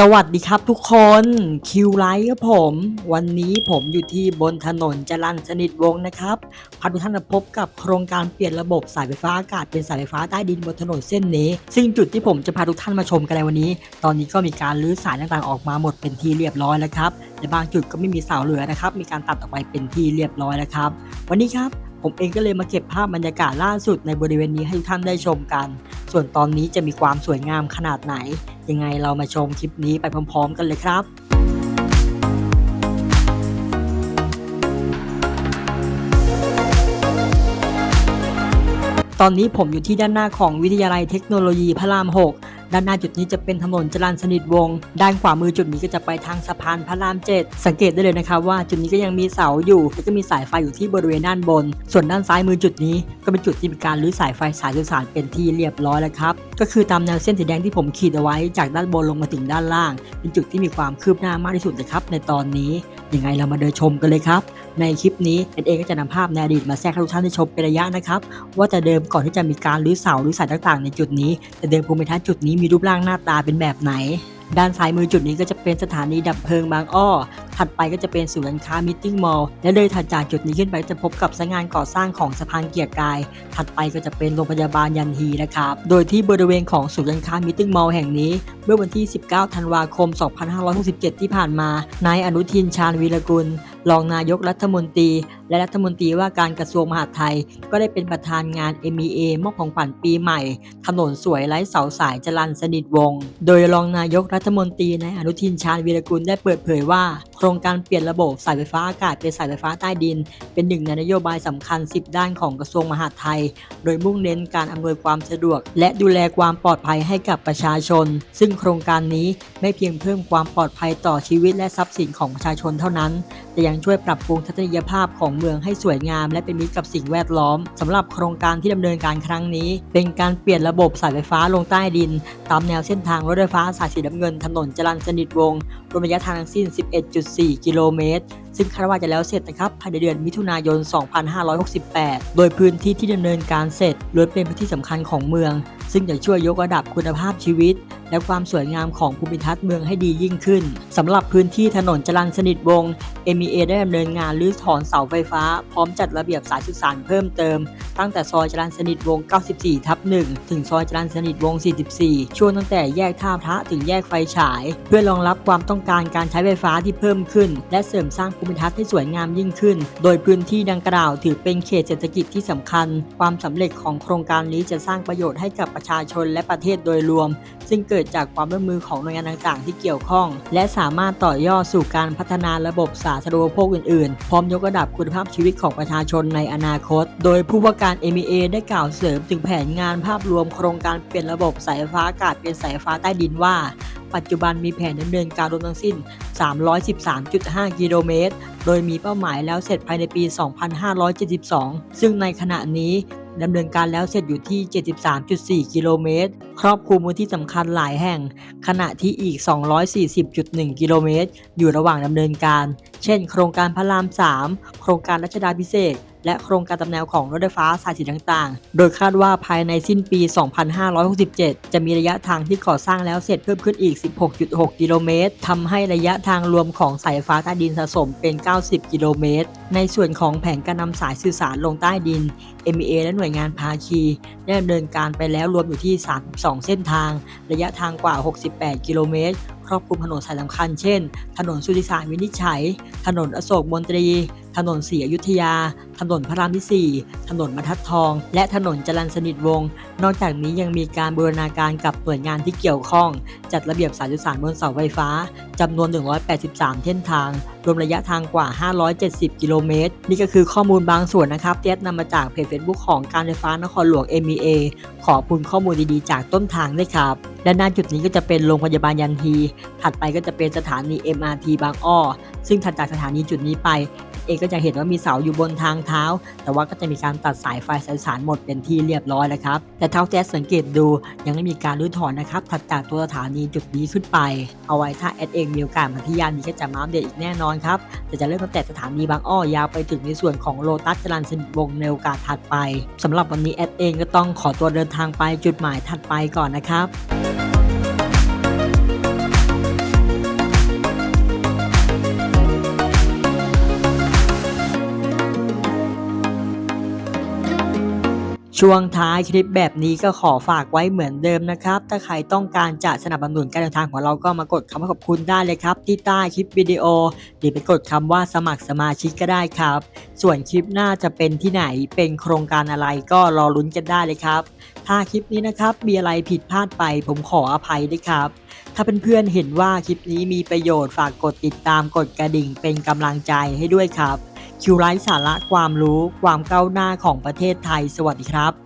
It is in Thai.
สวัสดีครับทุกคนคิวไลท์ครับผม วันนี้ผมอยู่ที่บนถนนจรัญสนิทวงศ์นะครับพาทุกท่านมาพบกับโครงการเปลี่ยนระบบสายไฟฟ้าอากาศเป็นสายไฟฟ้าใต้ดินบนถนนเส้นนี้ ซึ่งจุดที่ผมจะพาทุกท่านมาชมกันในวันนี้ ตอนนี้ก็มีการรื้อสายต่างๆออกมาหมดเป็นที่เรียบร้อยแล้วครับและบางจุดก็ไม่มีเสาเหลือนะครับ มีการตัดออกไปเป็นที่เรียบร้อยแล้วครับ วันนี้ครับผมเองก็เลยมาเก็บภาพบรรยากาศล่าสุดในบริเวณนี้ให้ทุกท่านได้ชมกันส่วนตอนนี้จะมีความสวยงามขนาดไหน ยังไงเรามาชมคลิปนี้ไปพร้อม ๆ กันเลยครับตอนนี้ผมอยู่ที่ด้านหน้าของวิทยาลัยเทคโนโลยีพระราม 6ด้านหน้าจุดนี้จะเป็นถนนจรัญสนิทวงศ์ด้านขวามือจุดนี้ก็จะไปทางสะพานพระราม7สังเกตได้เลยนะครับว่าจุดนี้ก็ยังมีเสาอยู่แล้วก็มีสายไฟอยู่ที่บริเวณด้านบน ส่วนด้านซ้ายมือจุดนี้ก็เป็นจุดที่มีการรื้อสายไฟสายสื่อสารเป็นที่เรียบร้อยแล้วครับก็คือตามแนวเส้นสีแดงที่ผมขีดเอาไว้จากด้านบนลงมาถึงด้านล่าง เป็นจุดที่มีความคืบหน้ามากที่สุดเลยครับในตอนนี้ยังไงเรามาเดินชมกันเลยครับ ในคลิปนี้เอ็นเองก็จะนำภาพในอดีตมาแทรกให้ทุกท่านได้ชมเป็นระยะนะครับ ว่าแต่เดิมก่อนที่จะมีการรื้อเสารื้อสายต่างๆ ในจุดนี้ แต่เดิมภูมิทัศน์จุดนี้มีรูปร่างหน้าตาเป็นแบบไหน ด้านซ้ายมือจุดนี้ก็จะเป็นสถานีดับเพลิงบางอ้อ ถัดไปก็จะเป็นศูนย์การค้ามิทติ้งมอลล์และเลยถัดจากจุดนี้ขึ้นไปจะพบกับสายงานก่อสร้างของสะพานเกียรกาย ถัดไปก็จะเป็นโรงพยาบาลยันฮีนะครับ โดยที่บริเวณของศูนย์การค้ามิทติ้งมอลล์แห่งนี้ เมื่อวันที่ 19 ธันวาคม 2567 ที่ผ่านมา นายอนุทินชาญวีรกุล รองนายกรัฐมนตรี และรัฐมนตรีว่าการกระทรวงมหาดไทย ก็ได้เป็นประธานงาน MEA มอบของขวัญปีใหม่ ถนนสวยไร้เสาสายจรัญสนิทวง โดยรองนายกรัฐมนตรีนายอนุทินชาญวีรกุลได้เปิดเผยว่าโครงการเปลี่ยนระบบสายไฟฟ้าอากาศเป็นสายไฟฟ้าใต้ดิน เป็นหนึ่งในนโยบายสำคัญ 10 ด้านของกระทรวงมหาดไทย โดยมุ่งเน้นการอำนวยความสะดวก และดูแลความปลอดภัยให้กับประชาชน ซึ่งโครงการนี้ไม่เพียงเพิ่มความปลอดภัยต่อชีวิตและทรัพย์สินของประชาชนเท่านั้น แต่ยังช่วยปรับปรุงทัศนียภาพของเมืองให้สวยงาม และเป็นมิตรกับสิ่งแวดล้อมสำหรับโครงการที่ดำเนินการครั้งนี้ เป็นการเปลี่ยนระบบสายไฟฟ้าลงใต้ดิน ตามแนวเส้นทางรถไฟฟ้าสายสีน้ำเงินถนนจรัญสนิทวงรวมระยะทางทั้งสิ้น 11.4กิโลเมตร ซึ่งคาดว่าจะแล้วเสร็จนะครับภายในเดือนมิถุนายน 2568 โดยพื้นที่ที่ดำเนินการเสร็จล้วนเป็นพื้นที่สำคัญของเมือง ซึ่งจะช่วยยกระดับคุณภาพชีวิต และความสวยงามของภูมิทัศน์เมืองให้ดียิ่งขึ้นสำหรับพื้นที่ถนนจรัญสนิทวงศ์ MEA ได้ดำเนินงานรื้อถอนเสาไฟฟ้า พร้อมจัดระเบียบสายสื่อสารเพิ่มเติม ตั้งแต่ซอยจรัญสนิทวงศ์ 94 ทับ 1 ถึงซอยจรัญสนิทวงศ์ 44 ช่วงตั้งแต่แยกท่าพระถึงแยกไฟฉาย เพื่อรองรับความต้องการการใช้ไฟฟ้าที่เพิ่มขึ้น และเสริมสร้างภูมิทัศน์ให้สวยงามยิ่งขึ้น โดยพื้นที่ดังกล่าวถือเป็นเขตเศรษฐกิจที่สำคัญ ความสำเร็จของโครงการนี้จะสร้างประโยชน์ให้กับประชาชาชนและประเทศโดยรวม ซึ่งเกิดจากความร่วมมือของหน่วยงานต่างๆ ที่เกี่ยวข้อง และสามารถต่อยอดสู่การพัฒนาระบบสาธารณูปโภคอื่นๆ พร้อมยกระดับคุณภาพชีวิตของประชาชนในอนาคต โดยผู้ว่าการ MEA ได้กล่าวเสริมถึงแผนงานภาพรวมโครงการเปลี่ยนระบบสายฟ้าอากาศเป็นสายฟฟ้าใต้ดินว่าปัจจุบันมีแผนดำเนินการรวมทั้งสิ้น 313.5 กิโลเมตร โดยมีเป้าหมายแล้วเสร็จภายในปี 2572 ซึ่งในขณะนี้ ดำเนินการแล้วเสร็จอยู่ที่ 73.4 กิโลเมตร ครอบคลุมพื้นที่สำคัญหลายแห่ง ขณะที่อีก 240.1 กิโลเมตร อยู่ระหว่างดำเนินการ เช่น โครงการพระราม 3 โครงการรัชดาพิเศษ และโครงการตำแนวของรถไฟฟ้าสายสีต่างๆ โดยคาดว่าภายในสิ้นปี 2567 จะมีระยะทางที่ก่อสร้างแล้วเสร็จเพิ่มขึ้นอีก 16.6 กิโลเมตรทำให้ระยะทางรวมของสายฟฟ้าใต้ดินสะสมเป็น 90 กิโลเมตร ในส่วนของแผนการนำสายสื่อสารลงใต้ดิน MEA และหน่วยงานภาคีได้ดำเนินการไปแล้วรวมอยู่ที่ 32 เส้นทาง ระยะทางกว่า 68 กิโลเมตร ครอบคลุมถนนสายสำคัญเช่น ถนนสุทธิสารวินิจฉัย ถนนอโศกมนตรี ถนนศรีอยุธยา ถนนพระรามที่ 4 ถนนบรรทัดทอง และถนนจรัญสนิทวงศ์นอกจากนี้ยังมีการบูรณาการกับหน่วยงานที่เกี่ยวข้อง จัดระเบียบสายสื่อสารบนเสาไฟฟ้าจำนวน 183 เส้นทาง รวมระยะทางกว่า 570 กิโลเมตร นี่ก็คือข้อมูลบางส่วนนะครับที่แอดนำมาจากเพจ Facebook ของการไฟฟ้านครหลวง MEA ขอบคุณข้อมูลดีๆ จากต้นทางด้วยครับ ด้านหน้าจุดนี้ก็จะเป็นโรงพยาบาลยันฮี ถัดไปก็จะเป็นสถานี MRT บางอ้อ ซึ่งถัดจากสถานีจุดนี้ไป เองก็จะเห็นว่ามีเสาอยู่บนทางเท้า แต่ว่าก็จะมีการตัดสายไฟสายสารหมดเป็นที่เรียบร้อยแล้วครับ แต่เท่าแจ๊สสังเกตดูยังไม่มีการรื้อถอนนะครับ ถัดจากตัวสถานีจุดนี้ขึ้นไป เอาไว้ถ้าแอดเองมีโอกาสมาที่ย่านนี้ก็จะมาอัปเดตอีกแน่นอนครับ แต่จะเริ่มตั้งแต่สถานีบางอ้อยาวไปถึงในส่วนของโลตัสจรัญสนิทวงในโอกาสถัดไปสำหรับวันนี้แอดเองก็ต้องขอตัวเดินทางไปจุดหมายถัดไปก่อนนะครับ ช่วงท้ายคลิปแบบนี้ก็ขอฝากไว้เหมือนเดิมนะครับ ถ้าใครต้องการจะสนับสนุนการเดินทางของเราก็มากดคำว่าขอบคุณได้เลยครับ ที่ใต้คลิปวิดีโอหรือไปกดคำว่าสมัครสมาชิกก็ได้ครับ ส่วนคลิปหน้าจะเป็นที่ไหนเป็นโครงการอะไรก็รอลุ้นกันได้เลยครับ ถ้าคลิปนี้นะครับมีอะไรผิดพลาดไปผมขออภัยด้วยครับ ถ้าเพื่อนๆเห็นว่าคลิปนี้มีประโยชน์ฝากกดติดตามกดกระดิ่งเป็นกำลังใจให้ด้วยครับ คิวไลฟ์สาระความรู้ความก้าวหน้าของประเทศไทย สวัสดีครับ